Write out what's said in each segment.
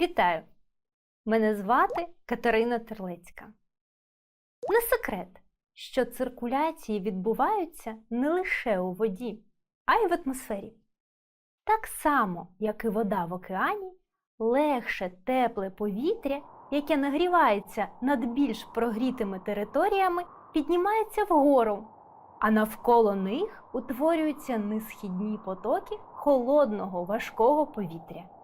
Вітаю! Мене звати Катерина Терлецька. Не секрет, що циркуляції відбуваються не лише у воді, а й в атмосфері. Так само, як і вода в океані, легше тепле повітря, яке нагрівається над більш прогрітими територіями, піднімається вгору, а навколо них утворюються несхідні потоки холодного важкого повітря.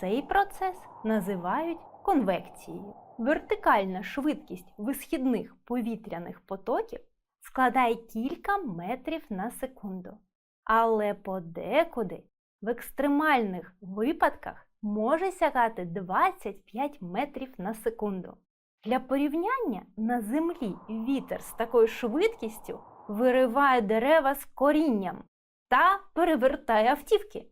Цей процес називають конвекцією. Вертикальна швидкість висхідних повітряних потоків складає кілька метрів на секунду. Але подекуди в екстремальних випадках може сягати 25 метрів на секунду. Для порівняння на землі вітер з такою швидкістю вириває дерева з корінням та перевертає автівки.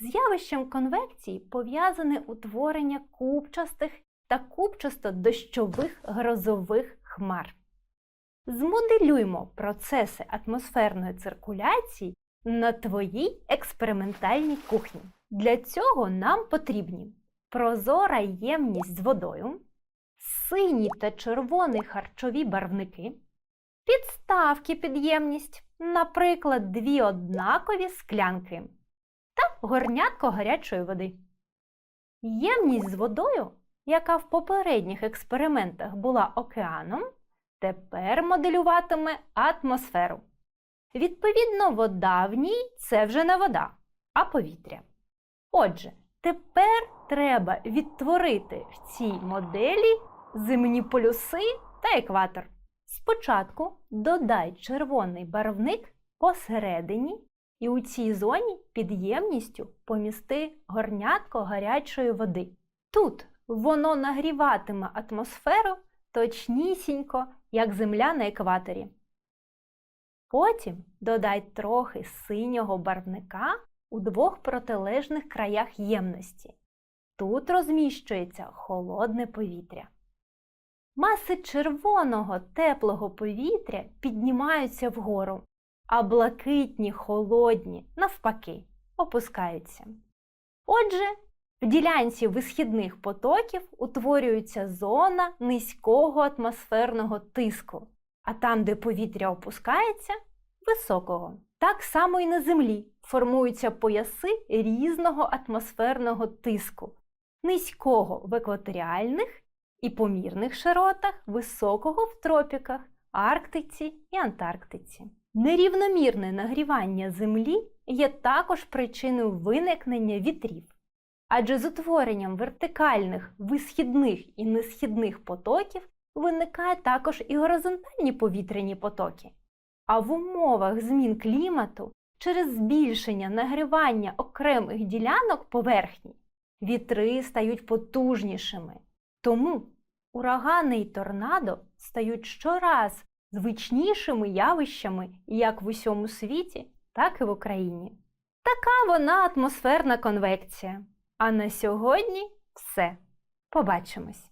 З явищем конвекції пов'язане утворення купчастих та купчасто-дощових грозових хмар. Змоделюймо процеси атмосферної циркуляції на твоїй експериментальній кухні. Для цього нам потрібні прозора ємність з водою, сині та червоні харчові барвники, підставки під ємність, наприклад, дві однакові склянки та горнятко гарячої води. Ємність з водою, яка в попередніх експериментах була океаном, тепер моделюватиме атмосферу. Відповідно, вода в ній це вже не вода, а повітря. Отже, тепер треба відтворити в цій моделі земні полюси та екватор. Спочатку додай червоний барвник посередині і у цій зоні під ємністю помісти горнятко гарячої води. Тут воно нагріватиме атмосферу точнісінько, як земля на екваторі. Потім додай трохи синього барвника у двох протилежних краях ємності. Тут розміщується холодне повітря. Маси червоного теплого повітря піднімаються вгору, а блакитні холодні, навпаки, опускаються. Отже, в ділянці висхідних потоків утворюється зона низького атмосферного тиску, а там, де повітря опускається, високого. Так само і на Землі формуються пояси різного атмосферного тиску, низького в екваторіальних і помірних широтах, високого в тропіках, Арктиці і Антарктиці. Нерівномірне нагрівання Землі є також причиною виникнення вітрів. Адже з утворенням вертикальних висхідних і несхідних потоків виникає також і горизонтальні повітряні потоки. А в умовах змін клімату через збільшення нагрівання окремих ділянок поверхні вітри стають потужнішими. Тому урагани й торнадо стають щораз звичнішими явищами як в усьому світі, так і в Україні. Така вона атмосферна конвекція. А на сьогодні все. Побачимось!